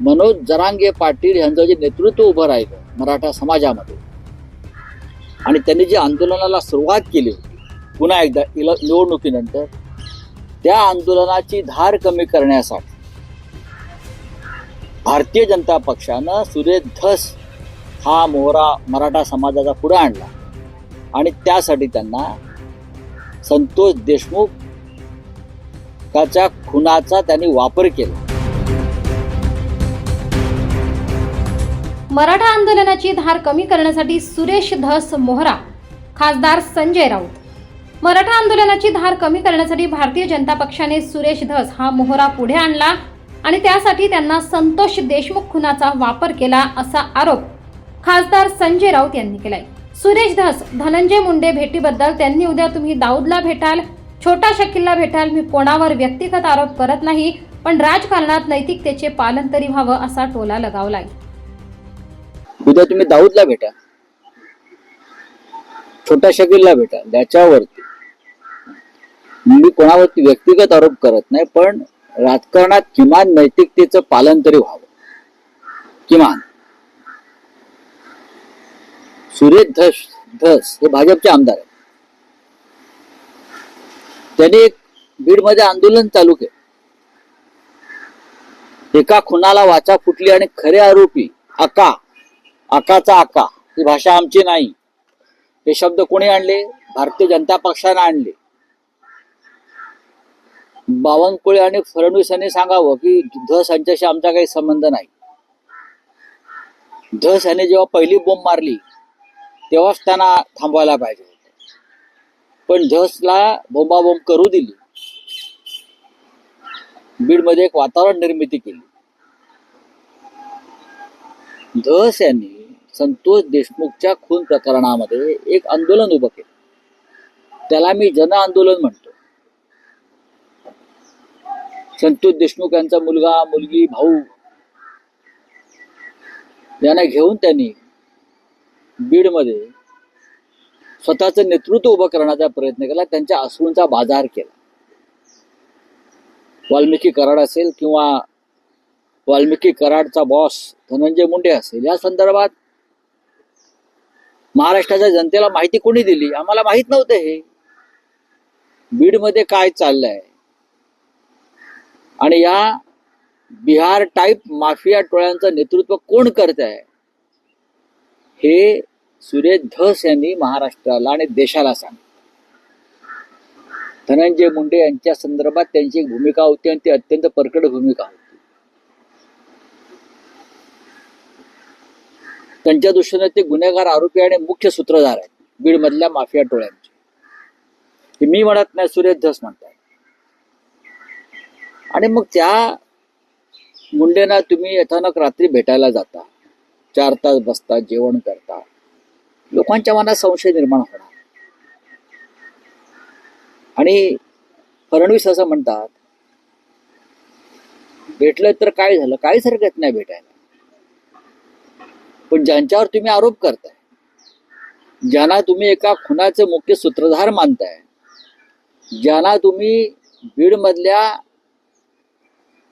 मनोज जरांगे पाटील यांचं जे नेतृत्व उभं राहिलं मराठा समाजामध्ये आणि त्यांनी जे आंदोलनाला सुरुवात केली होती पुन्हा एकदा इल- निवडणुकीनंतर त्या आंदोलनाची धार कमी करण्यासाठी भारतीय जनता पक्षानं सुरेश धस हा मोहरा मराठा समाजाचा पुढे आणला. आणि त्यासाठी त्यांना संतोष देशमुख त्याच्या खुनाचा त्यांनी वापर केला. मराठा आंदोलनाची धार कमी करण्यासाठी सुरेश धस मोहरा खासदार संजय राऊत. मराठा आंदोलनाची धार कमी करण्यासाठी भारतीय जनता पक्षाने सुरेश धस हा मोहरा पुढे आणला आणि त्यासाठी त्यांना संतोष देशमुख खुनाचा वापर केला असा आरोप खासदार संजय राऊत यांनी केलाय. सुरेश धस धनंजय मुंडे भेटीबद्दल त्यांनी उद्या तुम्ही दाऊदला भेटाल छोटा शकीलला भेटाल मी कोणावर व्यक्तिगत आरोप करत नाही पण राजकारणात नैतिकतेचे पालन तरी व्हावं असा टोला लगावलाय. उद्या तुम्ही दाऊदला भेटा. छोट्या शकीलला भेटा. त्याच्यावरती. मी कोणावरती व्यक्तिगत आरोप करत नाही पण राजकारणात किमान नैतिकतेचं पालन तरी व्हावं. किमान. सुरेश धस धस हे भाजपचे आमदार आहेत. त्यांनी एक बीडमध्ये आंदोलन चालू केलं. एका खुनाला वाचा फुटली आणि खरे आरोपी अका आकाचा आका ही भाषा आमची नाही. हे शब्द कोणी आणले? भारतीय जनता पक्षाने आणले. बावनकुळे आणि फडणवीस यांनी सांगावं की धस यांच्याशी आमचा काही संबंध नाही. धस याने जेव्हा पहिली बोंब मारली तेव्हाच त्यांना थांबवायला पाहिजे होतं. पण धसला बोंबाबोंब करू दिली. बीडमध्ये एक वातावरण निर्मिती केली. धस यांनी संतोष देशमुखच्या खून प्रकरणामध्ये एक आंदोलन उभं केलं. त्याला मी जन आंदोलन म्हणतो. संतोष देशमुख यांचा मुलगा मुलगी भाऊ यांना घेऊन त्यांनी बीडमध्ये स्वतःचं नेतृत्व उभं करण्याचा प्रयत्न केला त्यांच्या अश्रूंचा बाजार केला. वाल्मिकी कराड असेल किंवा वाल्मिकी कराडचा बॉस धनंजय मुंडे असेल या संदर्भात महाराष्ट्राच्या जनतेला माहिती कोणी दिली? आम्हाला माहीत नव्हतं हे. बीडमध्ये काय चाललंय? आणि या बिहार टाईप माफिया टोळ्यांचं नेतृत्व कोण करत आहे हे सुरेश धस यांनी महाराष्ट्राला आणि देशाला सांगितलं. धनंजय मुंडे यांच्या संदर्भात त्यांची भूमिका होती आणि ती अत्यंत परकड भूमिका होती. त्यांच्या दृष्टीने ते गुन्हेगार आरोपी आणि मुख्य सूत्रधार आहेत. बीडमधल्या माफिया टोळ्यांचे. मी म्हणत नाही सुरेश धस म्हणताय आणि मग त्या मुंडेना तुम्ही अचानक रात्री भेटायला जाता. चार तास बसता जेवण करता. लोकांच्या मनात संशय निर्माण होणार. आणि फडणवीस असं म्हणतात भेटलं तर काय झालं? काहीच हरकत नाही भेटायला. पण ज्यांच्यावर तुम्ही आरोप करताय ज्यांना तुम्ही एका खुनाचे मुख्य सूत्रधार मानताय ज्यांना तुम्ही बीडमधल्या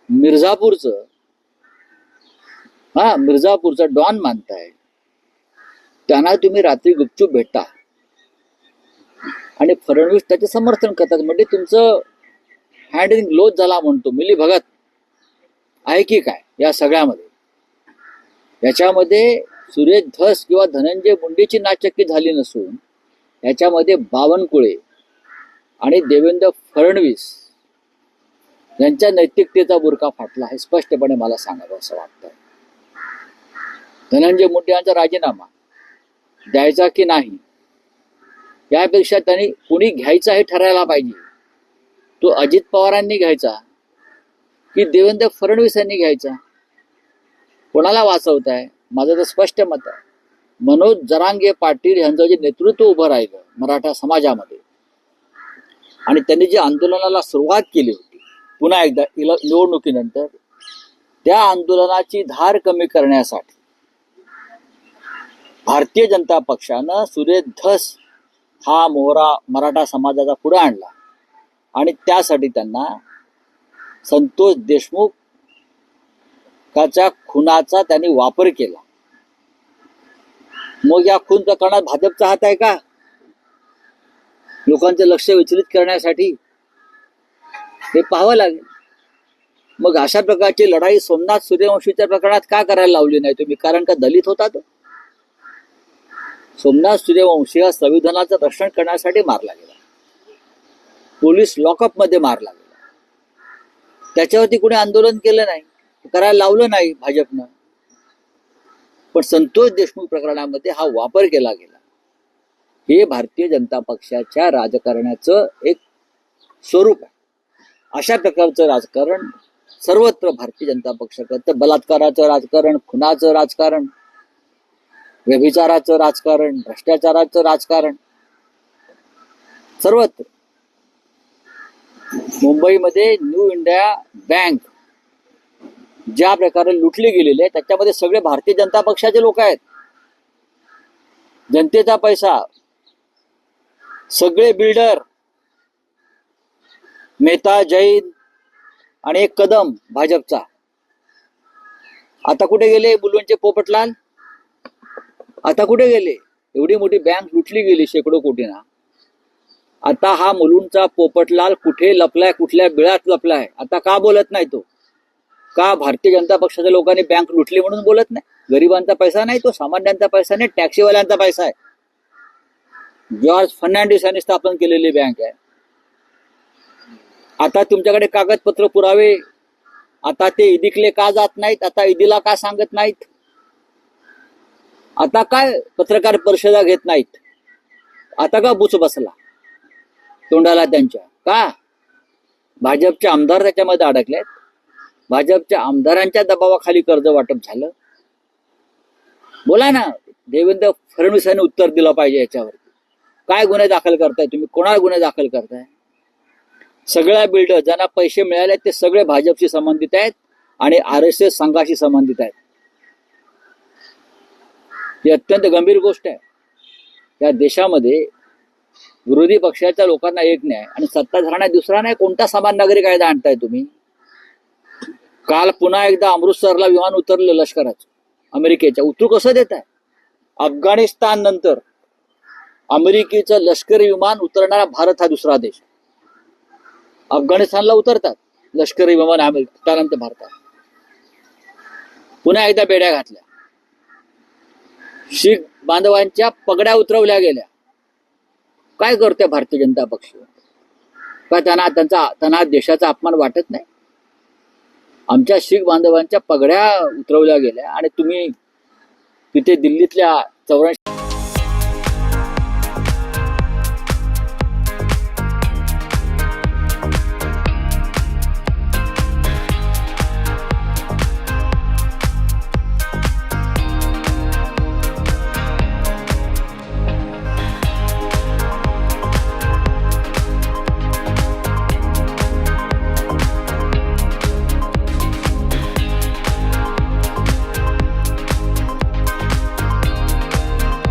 मिर्झापूरचं हा मिर्झापूरचं डॉन मानताय त्यांना तुम्ही रात्री गुपचूप भेटता आणि फडणवीस त्याचे समर्थन करतात म्हणजे तुमचं हँडलिंग लोज झाला म्हणतो मिली भगत आहे की काय या सगळ्यामध्ये? याच्यामध्ये सुरेश धस किंवा धनंजय मुंडेची नाचक्की झाली नसून याच्यामध्ये बावनकुळे आणि देवेंद्र फडणवीस यांच्या नैतिकतेचा बुरका फाटला हे स्पष्टपणे मला सांगावं असं वाटतं धनंजय मुंडे यांचा राजीनामा द्यायचा की नाही यापेक्षा त्यांनी कुणी घ्यायचा हे ठरायला पाहिजे. तो अजित पवारांनी घ्यायचा की देवेंद्र फडणवीस यांनी घ्यायचा? कोणाला वाचवताय माझं तर स्पष्ट मत आहे. मनोज जरांगे पाटील यांचं जे नेतृत्व उभं राहिलं मराठा समाजामध्ये आणि त्यांनी जे आंदोलनाला सुरुवात केली होती पुन्हा एकदा निवडणुकीनंतर त्या आंदोलनाची धार कमी करण्यासाठी भारतीय जनता पक्षानं सुरेश धस हा मोहरा मराठा समाजाचा पुढे आणला. आणि त्यासाठी त्यांना संतोष देशमुख त्याच्या खुनाचा त्यांनी वापर केला. मग या खून प्रकरणात भाजपचा हात आहे का? लोकांचं लक्ष विचलित करण्यासाठी हे पाहावं लागेल. मग अशा प्रकारची लढाई सोमनाथ सूर्यवंशीच्या प्रकरणात का करायला लावली नाही तुम्ही? कारण का दलित होता तो सोमनाथ सूर्यवंशी हा संविधानाचं रक्षण करण्यासाठी मारला गेला. पोलीस लॉकअपमध्ये मारला गेला. त्याच्यावरती कुणी आंदोलन केलं नाही. करायला लावलं नाही भाजपनं. पण संतोष देशमुख प्रकरणामध्ये हा वापर केला गेला. हे भारतीय जनता पक्षाच्या राजकारणाचं एक स्वरूप आहे. अशा प्रकारचं राजकारण सर्वत्र भारतीय जनता पक्ष करतं बलात्काराचं राजकारण खुनाचं राजकारण व्यभिचाराचं राजकारण भ्रष्टाचाराचं राजकारण सर्वत्र. मुंबईमध्ये न्यू इंडिया बँक ज्या प्रकारे लुटली गेलेले आहे त्याच्यामध्ये सगळे भारतीय जनता पक्षाचे लोक आहेत. जनतेचा पैसा सगळे बिल्डर मेहता जैन आणि एक कदम भाजपचा. आता कुठे गेले मुलुंडचे पोपटलाल? आता कुठे गेले? एवढी मोठी बँक लुटली गेली शेकडो कोटीना. आता हा मुलुंडचा पोपटलाल कुठे लपलाय कुठल्या बिळात लपलाय? आता का बोलत नाही तो? का भारतीय जनता पक्षाच्या लोकांनी बँक लुटली म्हणून बोलत नाही? गरिबांचा पैसा नाही तो सामान्यांचा पैसा नाही टॅक्सीवाल्यांचा पैसा आहे. जॉर्ज फर्नांडिस यांनी स्थापन केलेली बँक आहे. आता तुमच्याकडे कागदपत्र पुरावे आता ते ईदीकले का जात नाहीत आता ईदीला का सांगत नाहीत? आता काय पत्रकार परिषदा घेत नाहीत? आता का बुच बसला? तोंडाला त्यांच्या. का? भाजपचे आमदार त्याच्यामध्ये अडकलेत? भाजपच्या आमदारांच्या दबावाखाली कर्ज वाटप झालं. बोला ना देवेंद्र फडणवीस यांनी उत्तर दिलं पाहिजे याच्यावरती काय गुन्हे दाखल करताय तुम्ही? कोणाला गुन्हे दाखल करताय? सगळ्या बिल्डर ज्यांना पैसे मिळाले ते सगळे भाजपशी संबंधित आहेत आणि आर एस एस संघाशी संबंधित आहेत. ही अत्यंत गंभीर गोष्ट आहे. या देशामध्ये विरोधी पक्षाच्या लोकांना एक नाही आणि सत्ताधारणा दुसरा नाही कोणता समान नागरिक कायदा आणताय तुम्ही? काल पुन्हा एकदा अमृतसरला विमान उतरलं लष्कराचं अमेरिकेच्या. उतरू कसं देत आहे? अफगाणिस्तान नंतर अमेरिकेचं लष्करी विमान उतरणारा भारत हा दुसरा देश. अफगाणिस्तानला उतरतात लष्करी विमान अमेरिका त्यानंतर भारतात. पुन्हा एकदा बेड्या घातल्या. शीख बांधवांच्या पगड्या उतरवल्या गेल्या. काय करते भारतीय जनता पक्ष? का त्यांना त्यांचा त्यांना देशाचा अपमान वाटत नाही? आमच्या शीख बांधवांच्या पगड्या उतरवल्या गेल्या आणि तुम्ही तिथे दिल्लीतल्या चौऱ्याऐंशी